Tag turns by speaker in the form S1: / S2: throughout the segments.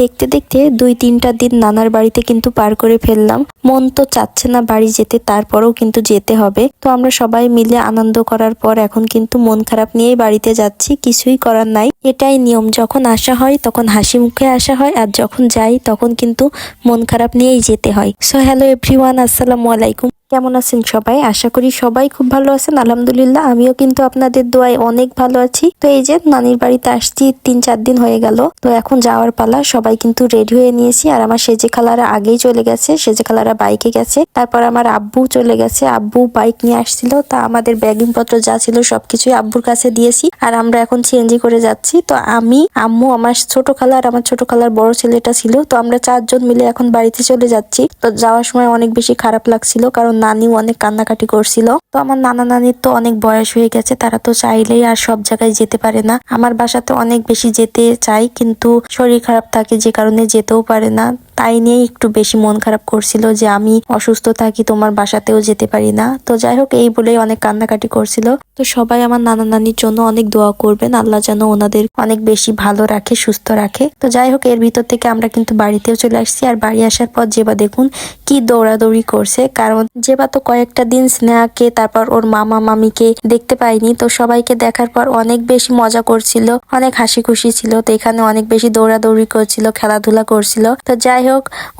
S1: দেখতে দেখতে দুই তিনটা দিন নানার বাড়িতে কিন্তু পার করে ফেললাম। মন তো চাচ্ছে না বাড়ি যেতে, তারপরেও কিন্তু যেতে হবে। তো আমরা সবাই মিলে আনন্দ করার পর এখন কিন্তু মন খারাপ নিয়েই বাড়িতে যাচ্ছি, কিছুই করার নাই। এটাই নিয়ম, যখন আসা হয় তখন হাসি মুখে আসা হয়, আর যখন যাই তখন কিন্তু মন খারাপ নিয়েই যেতে হয়। সো হ্যালো এভরিওয়ান আসসালামু আলাইকুম। কেমন আছেন সবাই? আশা করি সবাই খুব ভালো আছেন। আলহামদুলিল্লাহ, আমিও কিন্তু আপনাদের দোয়ায় অনেক ভালো আছি। তো এই যে নানির বাড়িতে আসছি, তিন চার দিন হয়ে গেল। তো এখন যাওয়ার পালা, সবাই কিন্তু রেডি হয়ে নিয়েছি। আর আমার সেজে খালারা আগেই চলে গেছে, সেজে খালারা বাইকে গেছে। তারপর আমার আব্বু চলে গেছে। আব্বু বাইক নিয়ে আসছিল। তা আমাদের ব্যাগিং পত্র যা ছিল সবকিছুই আব্বুর কাছে দিয়েছি। আর আমরা এখন সিএনজি করে যাচ্ছি। তো আমি, আম্মু, আমার ছোট খালা আর আমার ছোট খালার বড় ছেলেটা ছিল। তো আমরা চারজন মিলে এখন বাড়িতে চলে যাচ্ছি। তো যাওয়ার সময় অনেক বেশি খারাপ লাগছিল। কারণ নানিও অনেক কান্নাকাটি করছিল। তো আমার নানা নানির তো অনেক বয়স হয়ে গেছে, তারা তো চাইলেই আর সব জায়গায় যেতে পারে না। আমার বাসাতে অনেক বেশি যেতে চাই কিন্তু শরীর খারাপ থাকে, যে কারণে যেতেও পারে না। তাই নিয়ে একটু বেশি মন খারাপ করছিল যে আমি অসুস্থ থাকি, তোমার বাসাতেও যেতে পারি না। তো যাই হোক, এই বলেই অনেক কান্নাকাটি করছিল। তো সবাই আমার নানা নানির জন্য অনেক দোয়া করবেন। আল্লাহ যেন ওনাদের অনেক বেশি ভালো রাখে, সুস্থ রাখে। তো যাই হোক, এর ভিতর থেকে আমরা কিন্তু বাড়িতেও চলে আসছি। আর বাড়ি আসার পর যেবা দেখুন কি দৌড়াদৌড়ি করছে। কারণ যেবা তো কয়েকটা দিন স্নেহাকে, তারপর ওর মামা মামিকে দেখতে পাইনি। তো সবাইকে দেখার পর অনেক বেশি মজা করছিল, অনেক হাসি খুশি ছিল। তো এখানে অনেক বেশি দৌড়াদৌড়ি করছিল, খেলাধুলা করছিল। তো যাই হোক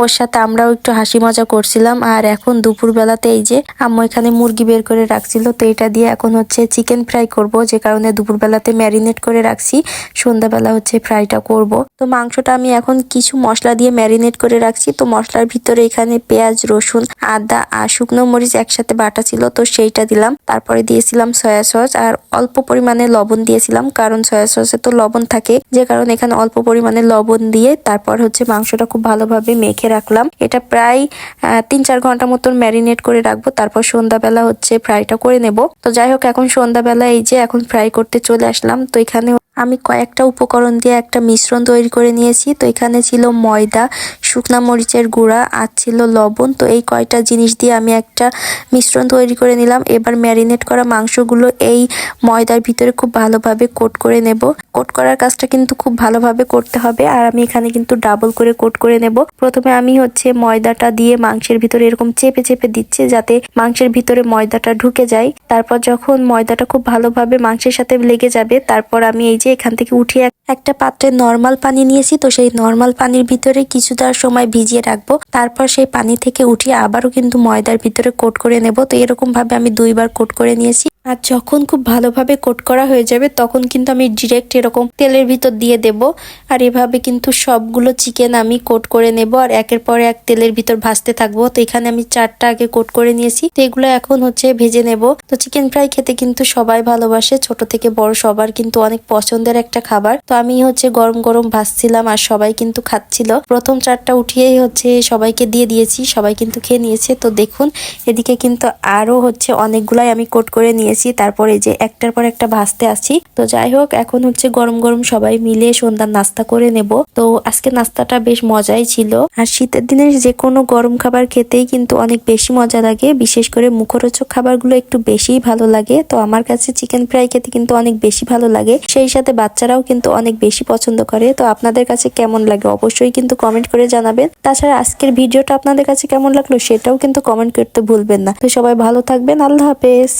S1: ওর সাথে আমরাও একটু হাসি মজা করছিলাম। আর এখন দুপুর বেলাতে এই যে আম্মু এখানে মুরগি বের করে রাখছিল, তো এটা দিয়ে এখন হচ্ছে চিকেন ফ্রাই করব, যে কারণে দুপুর বেলাতে ম্যারিনেট করে রাখছি, সন্ধ্যাবেলা হচ্ছে ফ্রাইটা করব। তো মাংসটা আমি এখন কিছু মশলা দিয়ে ম্যারিনেট করে রাখছি, তো মশলার ভিতরে এখানে পেঁয়াজ, রসুন, আদা আর শুকনো মরিচ একসাথে বাটা ছিল, তো সেইটা দিলাম। তারপরে দিয়েছিলাম সয়া সস আর অল্প পরিমাণে লবণ দিয়েছিলাম, কারণ সয়া সসে তো লবণ থাকে, যে কারণে এখানে অল্প পরিমাণে লবণ দিয়ে তারপর হচ্ছে মাংসটা খুব ভালোভাবে মেখে রাখলাম। এটা প্রায় তিন চার ঘণ্টা মতন ম্যারিনেট করে রাখব। তারপর সন্ধ্যাবেলা হচ্ছে ফ্রাইটা করে নেব। তো যাই হোক, এখন সন্ধ্যাবেলা এই যে এখন ফ্রাই করতে চলে আসলাম। তো এখানে আমি কয়েকটা উপকরণ দিয়ে একটা মিশ্রণ তৈরি করে নিয়েছি। তো এখানে ছিল ময়দা শুকনা মরিচের গুঁড়া আর ছিল লবণ। তো এই কয়টা জিনিস দিয়ে আমি একটা মিশ্রণ তৈরি করে নিলাম। এবার ম্যারিনেট করা মাংসগুলো এই ময়দার ভিতরে খুব ভালোভাবে কোট করে নেব। কোট করার কাজটা কিন্তু খুব ভালোভাবে করতে হবে। আর আমি এখানে কিন্তু ডাবল করে কোট করে নেব। প্রথমে আমি হচ্ছে ময়দাটা দিয়ে মাংসের ভিতরে এরকম চেপে চেপে দিচ্ছি যাতে মাংসের ভিতরে ময়দাটা ঢুকে যায়। তারপর যখন ময়দাটা খুব ভালোভাবে মাংসের সাথে লেগে যাবে, তারপর আমি এই যে এখান থেকে উঠিয়ে একটা পাত্রে নর্মাল পানি নিয়েছি, তো সেই নর্মাল পানির ভিতরে কিছুটা সময় ভিজিয়ে রাখব। তারপর সেই পানি থেকে উঠিয়ে আবারও কিন্তু ময়দার ভিতরে কোট করে নেব। তো এরকম ভাবে আমি দুইবার কোট করে নিয়েছি। আর যখন খুব ভালোভাবে কোট করা হয়ে যাবে, তখন কিন্তু আমি ডিরেক্ট এরকম তেলের ভিতর দিয়ে দেব। আর এভাবে কিন্তু সবগুলো চিকেন আমি কোট করে নেব। আর একের পর এক তেলের ভিতর ভাজতে থাকব। তো এখানে আমি চারটা আগে কোট করে নিয়েছি। তো এগুলো এখন হচ্ছে ভেজে নেব। তো চিকেন ফ্রাই খেতে কিন্তু সবাই ভালোবাসে। ছোট থেকে বড় সবার কিন্তু অনেক পছন্দের একটা খাবার। তো আমি হচ্ছে গরম গরম ভাজছিলাম আর সবাই কিন্তু খাচ্ছিল। প্রথম চারটা উঠিয়েই হচ্ছে সবাইকে দিয়ে দিয়েছি। সবাই কিন্তু খেয়ে নিয়েছে। তো দেখুন, এদিকে কিন্তু আরও হচ্ছে অনেকগুলাই আমি কোট করে নিয়েছি, তারপরে যে একটার পর একটা ভাজতে আসি তো যাই হোক, এখন হচ্ছে গরম গরম সবাই মিলে সন্ধ্যার নাস্তা করে নেব। তো আজকে নাস্তাটা বেশ মজাই ছিল। আর শীতের দিনে যে কোনো গরম খাবার খেতেই কিন্তু অনেক বেশি মজা লাগে। বিশেষ করে মুখরোচক খাবারগুলো একটু বেশিই ভালো লাগে। তো আমার কাছে চিকেন ফ্রাই খেতে কিন্তু অনেক বেশি ভালো লাগে। সেই সাথে বাচ্চারাও কিন্তু অনেক বেশি পছন্দ করে। তো আপনাদের কাছে কেমন লাগে অবশ্যই কিন্তু কমেন্ট করে জানাবেন। তাছাড়া আজকের ভিডিওটা আপনাদের কাছে কেমন লাগল সেটাও কিন্তু কমেন্ট করতে ভুলবেন না। তো সবাই ভালো থাকবেন। আল্লাহ হাফেজ।